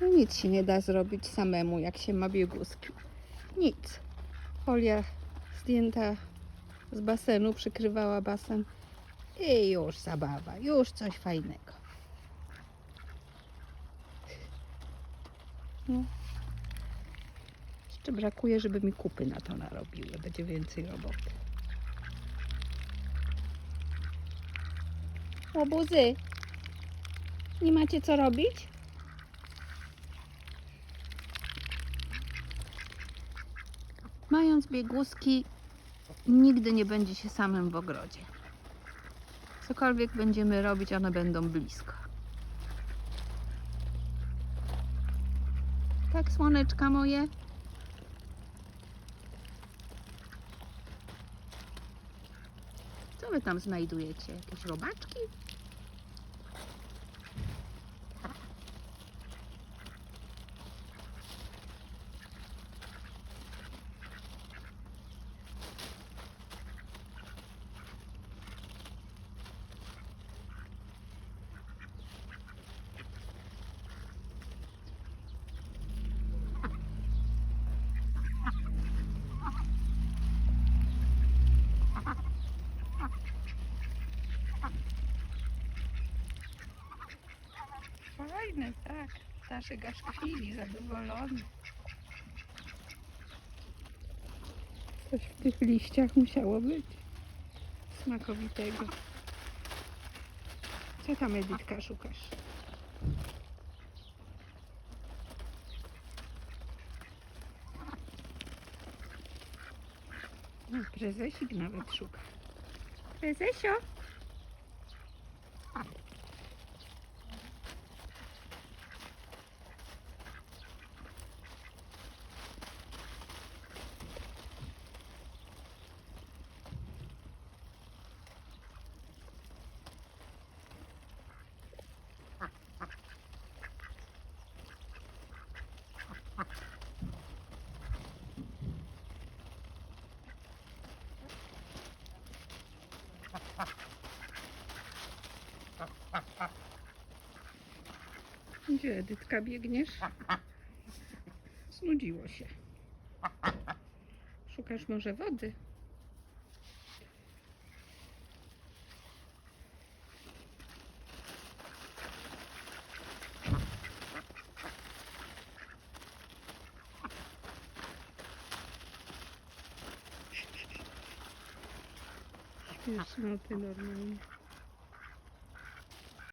Nic się nie da zrobić samemu, jak się ma bieguski. Nic. Folia zdjęta z basenu przykrywała basen i już zabawa, już coś fajnego. No. Jeszcze brakuje, żeby mi kupy na to narobiły. Będzie więcej roboty. Łobuzy, nie macie co robić? Mając bieguski, nigdy nie będzie się samym w ogrodzie. Cokolwiek będziemy robić, one będą blisko. Tak, słoneczka moje? Co wy tam znajdujecie? Jakieś robaczki? Fajne, tak. Staszek aż chwili zadowolony. Coś w tych liściach musiało być smakowitego. Co tam Edytka szukasz? No, prezesik nawet szuka. Prezesio? Gdzie Edytka biegniesz? Znudziło się. Szukasz może wody? Yaşını atıyorum.